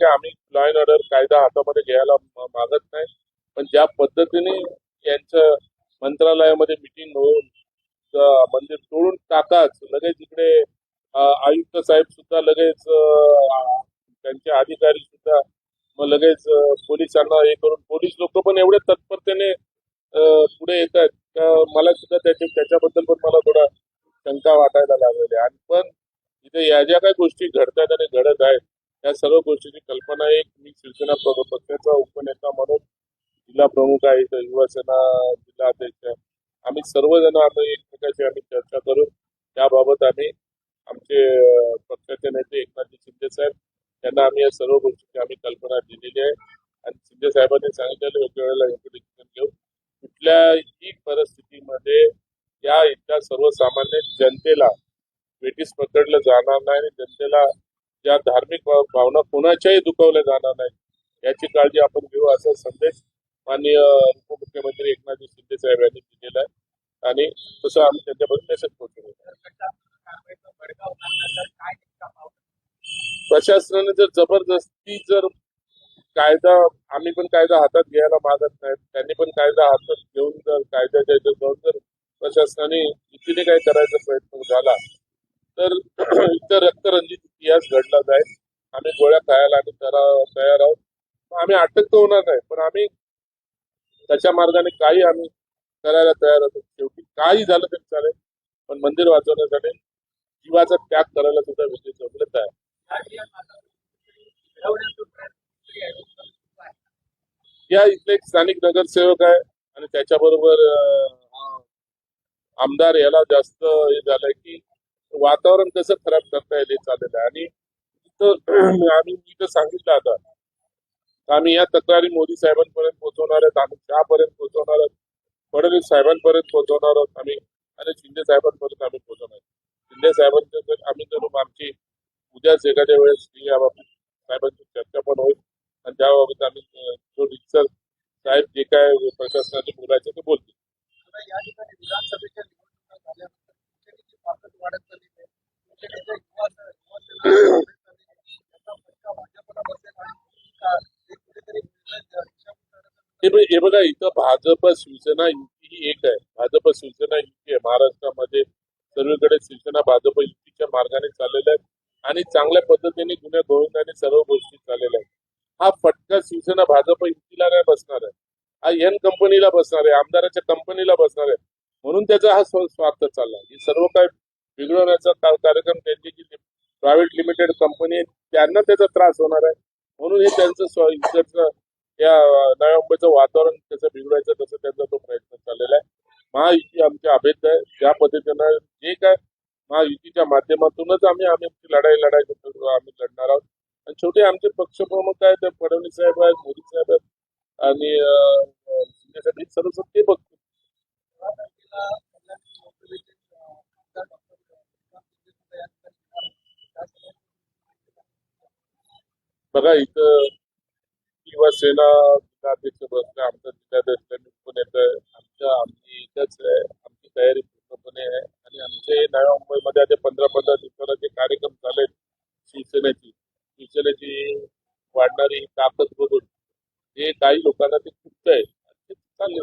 काय आम्ही law and order कायदा हातामध्ये घ्यायला मागत नाही. पण ज्या पद्धतीने यांचं मंत्रालयामध्ये मिटिंग होऊन मंदिर तोडून टाकाच लगेच इकडे आयुक्त साहेब सुद्धा लगेच त्यांचे अधिकारी सुद्धा मग लगेच पोलिसांना हे करून पोलीस लोक पण एवढे तत्परतेने पुढे येत आहेत. मला सुद्धा त्याचे त्याच्याबद्दल पण मला थोडा शंका वाटायला लागलेली आणि पण इथे या ज्या काही गोष्टी घडतात आणि घडत आहेत या सर्व गोष्टीची कल्पना एक मी शिवसेना पक्षाचा उपनेता म्हणून जिल्हा प्रमुख आहे युवासेना जिल्हा अध्यक्ष आम्ही सर्वजण आता एकमेकाशी आम्ही चर्चा करून त्याबाबत आम्ही आमचे पक्षाचे नेते एकनाथजी शिंदे साहेब त्यांना आम्ही या सर्व गोष्टीची आम्ही कल्पना दिलेली आहे. आणि शिंदे साहेबांनी सांगितलेलं योग्य वेळेला योग्य डिसिजन घेऊ कुठल्याही परिस्थितीमध्ये या इथल्या सर्वसामान्य जनतेला ब्रिटिश पकडलं जाणार नाही आणि जनतेला ज्या धार्मिक भाव- भावना कोणाच्याही दुखवल्या जाणार नाही याची काळजी आपण घेऊ असा संदेश माननीय उपमुख्यमंत्री एकनाथ शिंदे साहेब यांनी दिलेला आहे. आणि तसं आम्ही त्यांच्यापर्यंत मेसेज पोहोचवू. प्रशासनाने जर जबरदस्ती जर कायदा आम्ही पण कायदा हातात घ्यायला मागत नाही त्यांनी पण कायदा हातात घेऊन जर कायद्याच्या जाऊन जर प्रशासनाने इथे काय करायचं इथं रंजित इतिहास घडला जाईल आम्ही गोळ्या खायला आणि तयार आहोत. आम्ही अटक तर होणार नाही पण आम्ही त्याच्या मार्गाने काही आम्ही करायला तयार होतो शेवटी काही झालं तरी चालेल पण मंदिर वाचवण्यासाठी जीवाचा त्याग करायला सुद्धा विजय चौकले तयार या इथले एक स्थानिक नगरसेवक आहे आणि त्याच्याबरोबर आमदार याला जास्त हे झालंय की वातावरण कसं खराब करता येईल हे चाललेलं आहे. आणि तिथं आम्ही तिथं सांगितलं आता आम्ही या तक्रारी मोदी साहेबांपर्यंत पोहोचवणार आहेत आम्ही त्यापर्यंत पोहोचवणार आहोत फडणवीस साहेबांपर्यंत पोहोचवणार आहोत आम्ही आणि शिंदे साहेबांपर्यंत आम्ही पोहोचवणार आहोत. शिंदे साहेबांच्या आम्ही जरूर आमची उद्याच एखाद्या वेळेस याबाबत साहेबांची चर्चा पण होईल. आणि त्याबाबत आम्ही जो रिक्सर साहेब जे काय प्रशासनाचे बोलायचे ते बोलतील या ठिकाणी विधानसभेच्या निवडणुका झाल्यानंतर शिवसेनेची ताकद वाढत चालली आहे शिवसेनेच्या युवा युवासेना फटका भाजपला बसेल आणि का हे कुठेतरी दिशाभूल हे हे बघा इथं भाजप शिवसेना युती ही एक आहे. भाजप शिवसेना युती आहे. महाराष्ट्रामध्ये सर्वीकडे शिवसेना भाजप युतीच्या मार्गाने चाललेल्या आहेत आणि चांगल्या पद्धतीने गुन्हे गोविंदाने सर्व गोष्टी चाललेल्या आहेत. हा फटका शिवसेना भाजप युतीला नाही बसणार आहे. हा एन कंपनीला बसणार आहे. आमदाराच्या कंपनीला बसणार आहे. म्हणून त्याचा हा स्वार्थ चालला. हे सर्व काय बिघडवण्याचा कार्यक्रम त्यांची जी प्रायव्हेट लिमिटेड कंपनी आहे त्यांना त्याचा त्रास होणार आहे. म्हणून हे त्यांचं या नव्या मुंबईचं वातावरण त्याचं बिघडायचं तसं त्यांचा तो प्रयत्न चाललेला आहे. महायुती आमच्या अभेद आहे. ज्या पद्धतीनं जे काय महायुतीच्या माध्यमातूनच आम्ही आम्ही आमची लढाई लढायचं आम्ही लढणार आहोत. आणि शेवटी आमचे पक्षप्रमुख आहेत? ते फडणवीस साहेब आहेत मोदी साहेब आहेत आणि अं, सर्व ते बघतो. बघा इथं शिवसेना जिल्हाध्यक्ष बसणं आमचा जिल्हाध्यक्ष पण येतं आमच्या आमची इथंच आहे. आमची तयारी पूर्णपणे आहे. आणि आमचे नव्या मुंबईमध्ये आता पंधरा पंधरा दिवसाला जे कार्यक्रम झाले शिवसेनेची शिवसेनेची वाढणारी ताकद बघून हे काही लोकांना ते खुपत आहे ते चालले